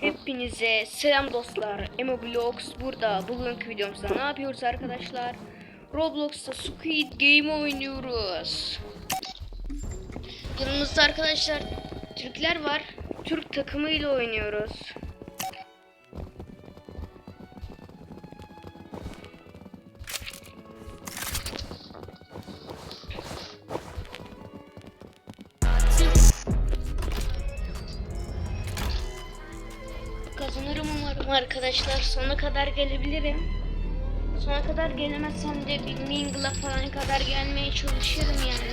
Hepinize selam dostlar. Emoblox burada. Bugünkü videomuzda ne yapıyoruz arkadaşlar? Roblox'ta Squid Game oynuyoruz. Yanımızda arkadaşlar Türkler var. Türk takımıyla oynuyoruz. Arkadaşlar. Sona kadar gelebilirim. Sona kadar gelemezsem de bir Mingle'a falan kadar gelmeye çalışırım yani.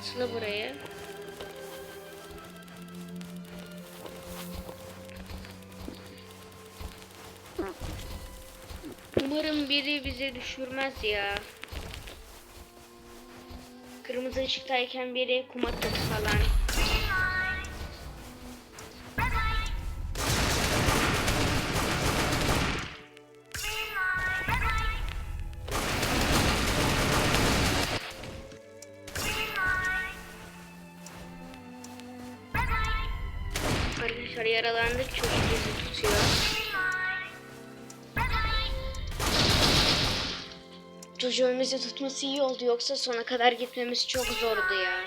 Asla buraya. Umarım biri bize düşürmez ya. Kırmızı ışıktayken biri kum atladı falan. Arkadaşlar yaralandık çok bizi tutuyor. Bizi tutması iyi oldu yoksa sona kadar gitmemiz çok zordu ya.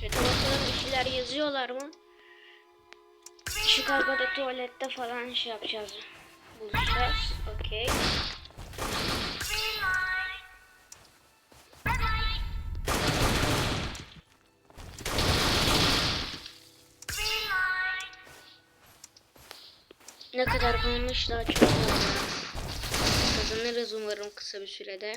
Çete bakalım bir şeyler yazıyorlar mı? Arkada tuvalette falan şey yapacağız. Buluşacağız. Okey. Ne kadar kalmış daha çok. Kazanırız umarım kısa bir sürede.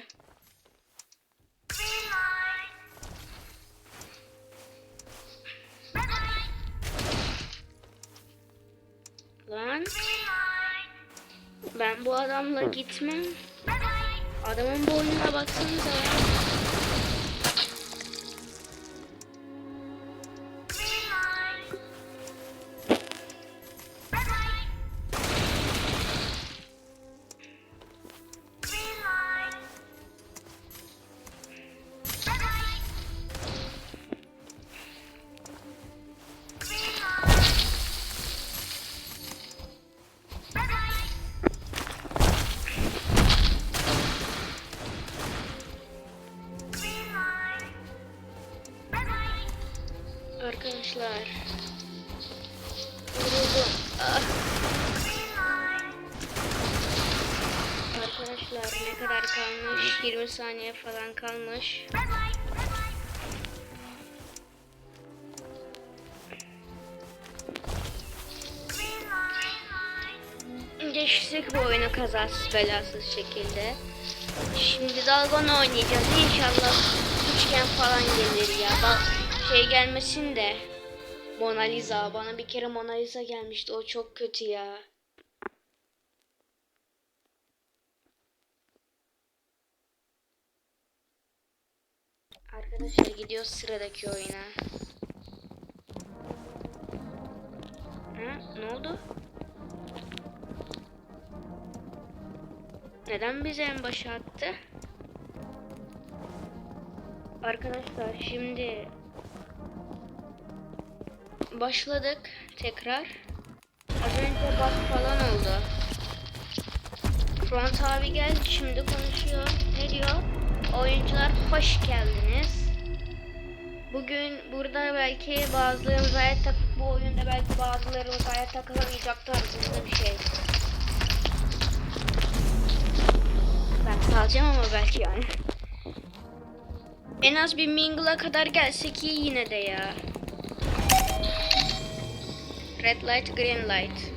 Lan. Ben bu adamla gitmem. Adamın boynuna baksanıza ya. Arkadaşlar. Vuruldum. Ah. Arkadaşlar ne kadar kalmış? 20 saniye falan kalmış. Geçtik bu oyunu kazasız belasız şekilde. Şimdi dalgon oynayacağız. İnşallah üçgen falan gelir ya. Bak şey gelmesin de. Mona Lisa. Bana bir kere Mona Lisa gelmişti. O çok kötü ya. Arkadaşlar gidiyoruz sıradaki oyuna. Ha, ne oldu? Neden bizi en başa attı? Arkadaşlar şimdi başladık tekrar. Az önce bak falan oldu. Front abi geldi şimdi konuşuyor. Ne diyor? Oyuncular hoş geldiniz. Bugün burada belki bazılarımız hayat tak bu oyunda belki bazılarımız hayat takılamayacak tarzında bir şey. Ben kalacağım ama belki yani. En az bir Mingle'a kadar gelsek iyi yine de ya. Red light, green light.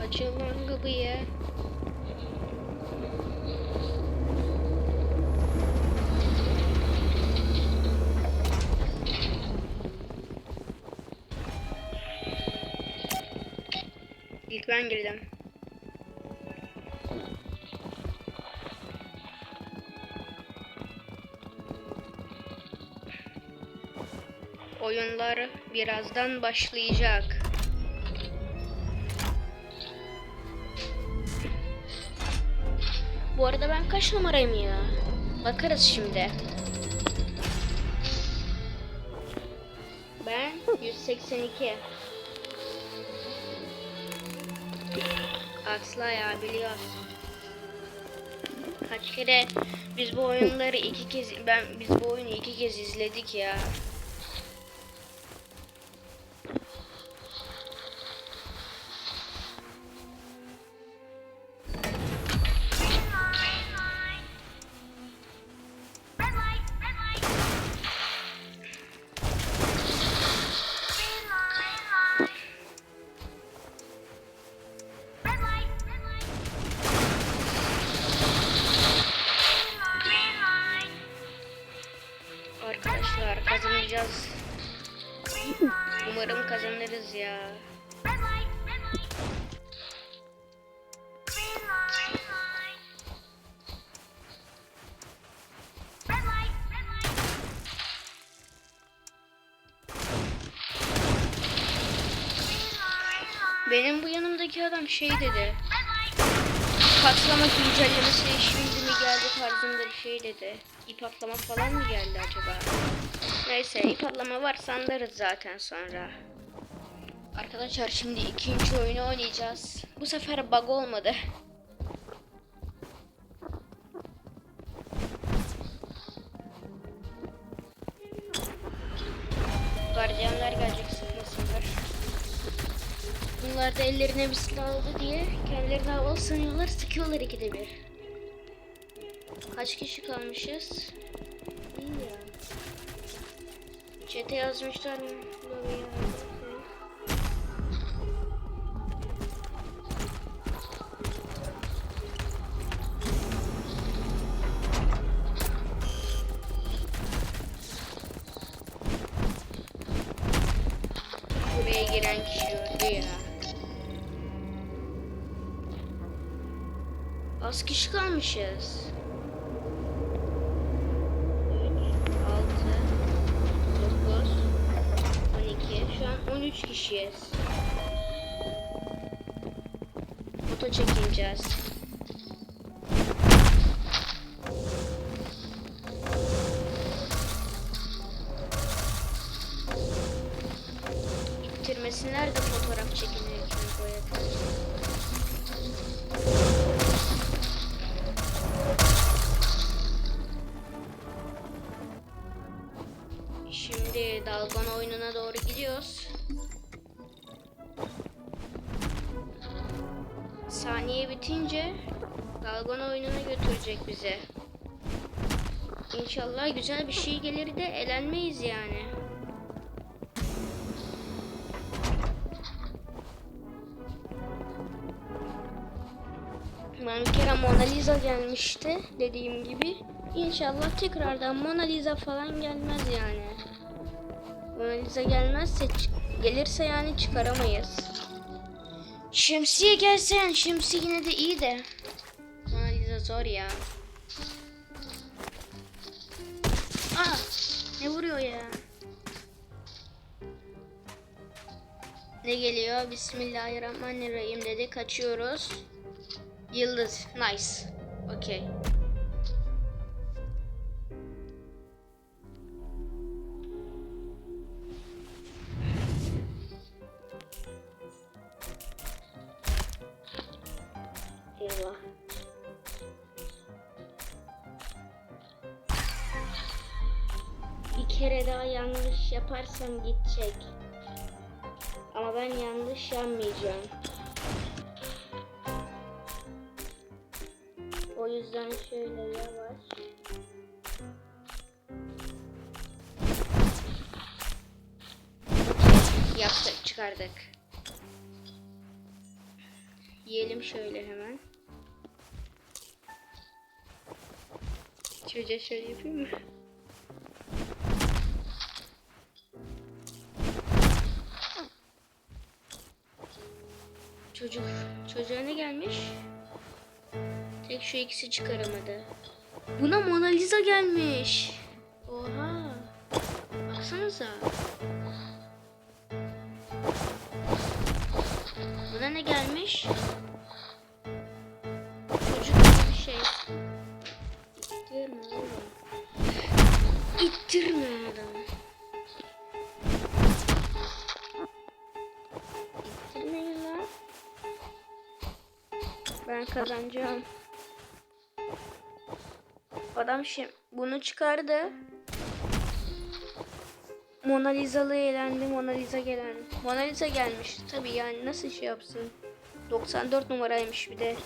Açılman kapıyı. İlk ben girdim. oyunları birazdan başlayacak. Bu arada ben kaç numarayım ya? Bakarız şimdi. Ben 182. Asla ya biliyor. Kaç kere biz bu oyunları iki kez ben biz bu oyunu iki kez izledik ya. Yanımdaki adam şey dedi. Patlama güncellemesi şimdi mi geldi tarzında bir şey dedi. İp atlama falan mı geldi acaba? Neyse ip atlama varsa anlarız zaten sonra. Arkadaşlar şimdi ikinci oyunu oynayacağız. Bu sefer bug olmadı. Gardiyanlar gelecek. Bunlar da ellerine bir silah aldı diye kendilerini havalı sanıyorlar, sıkıyorlar ikide bir. Kaç kişi kalmışız? İyi ya. Çete yazmışlar mı? Kalmışız. 3, 6, 9, 12. Şu an 13 kişiyiz. Foto çekileceğiz. Götürecek bize. İnşallah güzel bir şey gelir de elenmeyiz yani. Ben Mona Lisa gelmişti dediğim gibi. İnşallah tekrardan Mona Lisa falan gelmez yani. Mona Lisa gelmezse gelirse yani çıkaramayız. Şemsiye gelse yani şemsiye yine de iyi de. Zor ya. Aa, ne vuruyor ya? Ne geliyor? Bismillahirrahmanirrahim dedi. Kaçıyoruz. Yıldız. Nice. Okey. Yaparsam gidecek. Ama ben yanlış yapmayacağım. O yüzden şöyle yavaş. Yaptık, çıkardık. Yiyelim şöyle hemen. Çocuğa şöyle yapayım mı? Çocuk. Çocuğa ne gelmiş? Tek şu ikisi çıkaramadı. Buna Mona Lisa gelmiş. Oha. Baksanıza. Buna ne gelmiş? Çocuk bir şey. İttirme. İttirme. Kazanacağım. Adam şimdi bunu çıkardı. Mona Lisa'lı eğlendi. Mona Lisa gelen. Mona Lisa gelmiş. Tabii yani nasıl şey yapsın? 94 numaraymış bir de.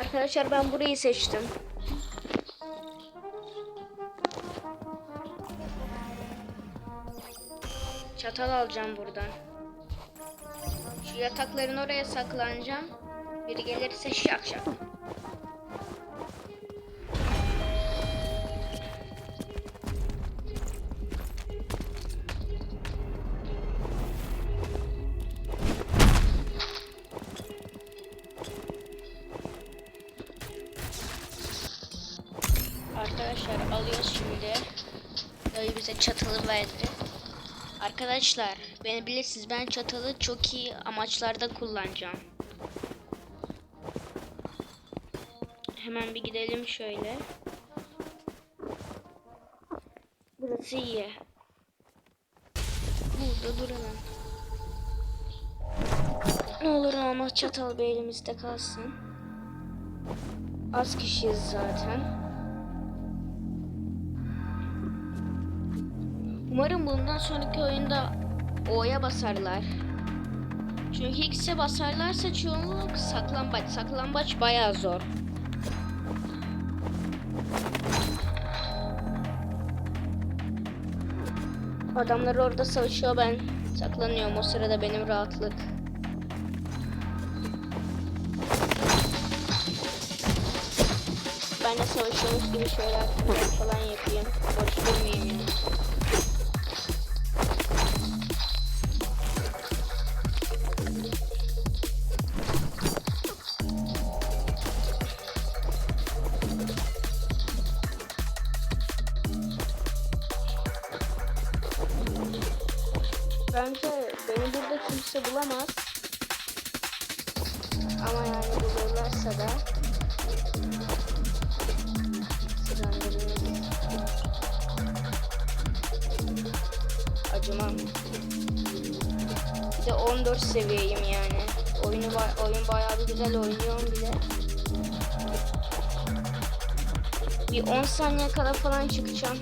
Arkadaşlar ben burayı seçtim. Çatal alacağım buradan. Yatakların oraya saklanacağım. Biri gelirse şak şak. Arkadaşlar beni bilirsiniz ben çatalı çok iyi amaçlarda kullanacağım. Hemen bir gidelim şöyle. Burası iyi. Burada duralım. Ne olur olmaz çatal bir elimizde kalsın. Az kişiyiz zaten. Umarım bundan sonraki oyunda O'ya basarlar. Çünkü X'e basarlarsa çoğunluk saklambaç. Saklambaç bayağı zor. Adamlar orada savaşıyor ben saklanıyorum o sırada benim rahatlık. Ben de savaşıyormuş gibi şöyle falan yapayım. Boş durmayayım yani. Acımam. Bir de 14 seviyeyim yani. Oyunu ba- oyun bayağı bir güzel oynuyorum bile. Bir 10 saniye kala falan çıkacağım.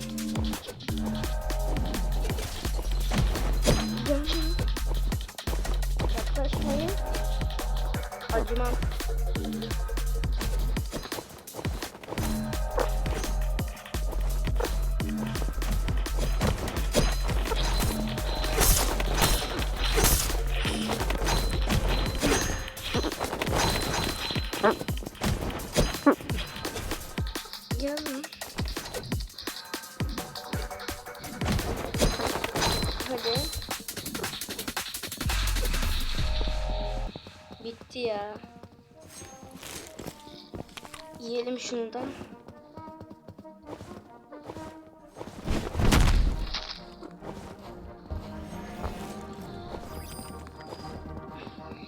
Şunu.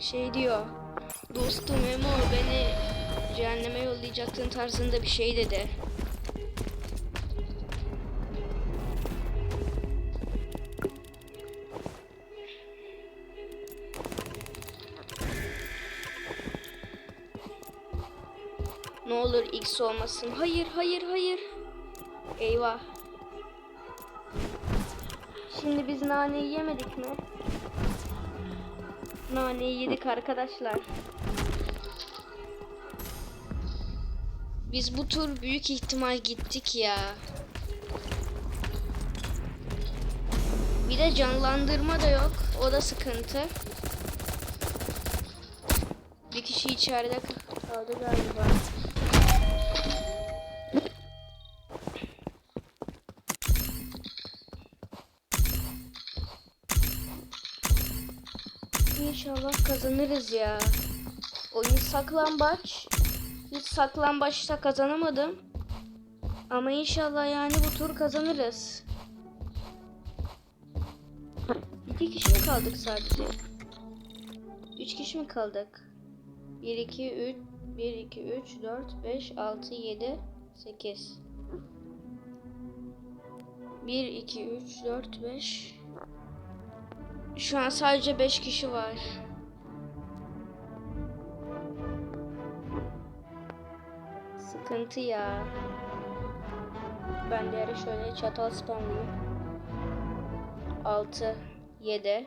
Şey diyor. Dostum Emo beni cehenneme yollayacaktın tarzında bir şey dedi. Olur X olmasın. Hayır, hayır, hayır. Eyvah. Şimdi biz naneyi yemedik mi? Naneyi yedik arkadaşlar. Biz bu tur büyük ihtimal gittik ya. Bir de canlandırma da yok. O da sıkıntı. Bir kişi içeride kaldı galiba. Kazanırız ya. Oyun saklambaç. Hiç saklambaçta kazanamadım. Ama inşallah yani bu tur kazanırız. İki kişi mi kaldık sadece? Üç kişi mi kaldık? 1, 2, 3, 1, 2, 3, 4, 5, 6, 7, 8. 1, 2, 3, 4, 5. Şu an sadece 5 kişi var. Sıkıntı ya. Ben de şöyle çatal spamlayayım. 6, 7.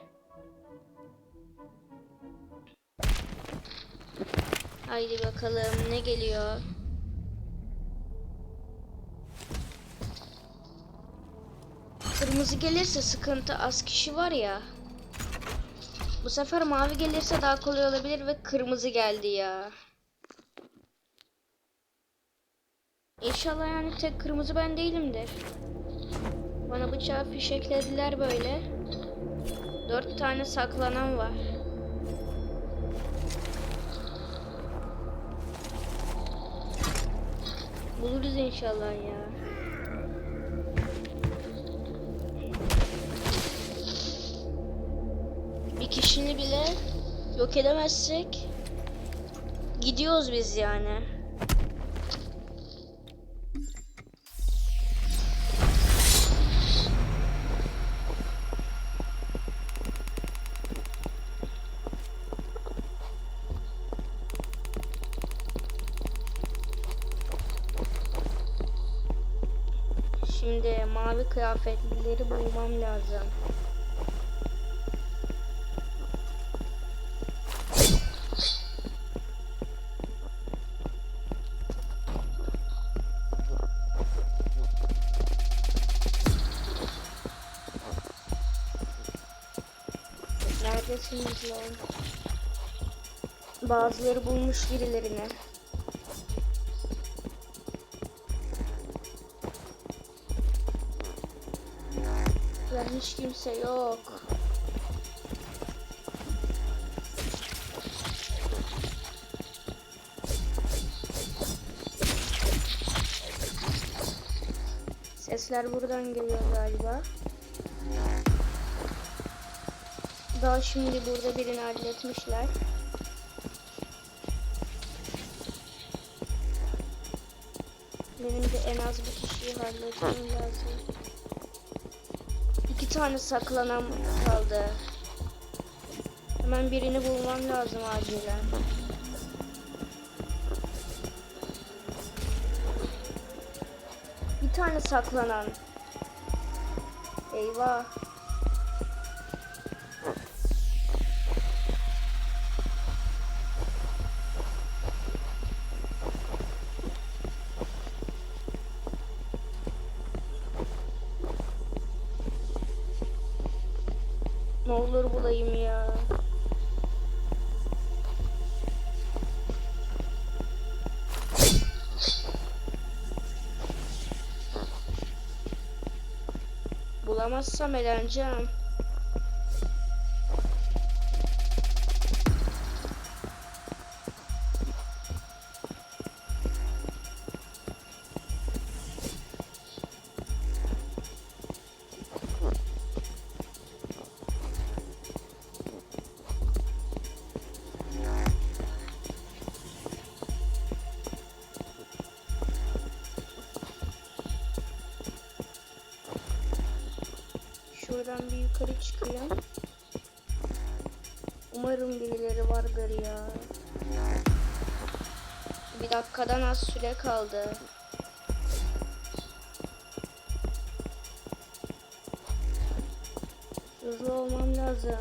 Haydi bakalım ne geliyor? Kırmızı gelirse sıkıntı az kişi var ya. Bu sefer mavi gelirse daha kolay olabilir ve kırmızı geldi ya. İnşallah yani tek kırmızı ben değilimdir. Bana bıçağı fişeklediler böyle. Dört tane saklanan var. Buluruz inşallah ya. Bir kişini bile yok edemezsek gidiyoruz biz yani. Şimdi mavi kıyafetlileri bulmam lazım. Neredesiniz lan? Bazıları bulmuş birilerini. Ya hiç kimse yok. Sesler buradan geliyor galiba. Daha şimdi burada birini halletmişler. Benim de en az bir kişiyi halletmem lazım. Tane saklanan kaldı. Hemen birini bulmam lazım acilen. Bir tane saklanan. Eyvah. Bulamazsam eğleneceğim. Şuradan bir yukarı çıkayım. Umarım birileri vardır ya. Bir dakikadan az süre kaldı. Hızlı olmam lazım.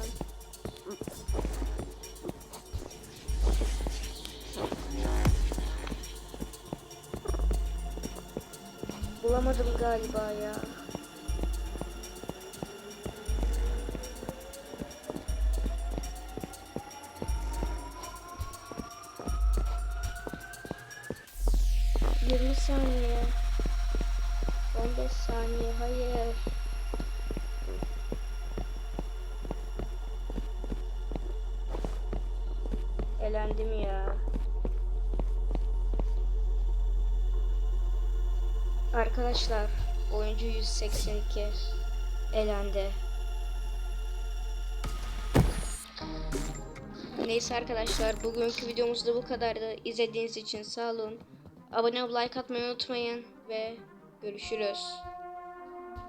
Bulamadım galiba ya. Yirmi saniye. On beş saniye. Hayır. Elendim ya. Arkadaşlar oyuncu 182 elendi. Neyse arkadaşlar bugünkü videomuz da bu kadardı. İzlediğiniz için sağ olun. Abone olup like atmayı unutmayın ve görüşürüz.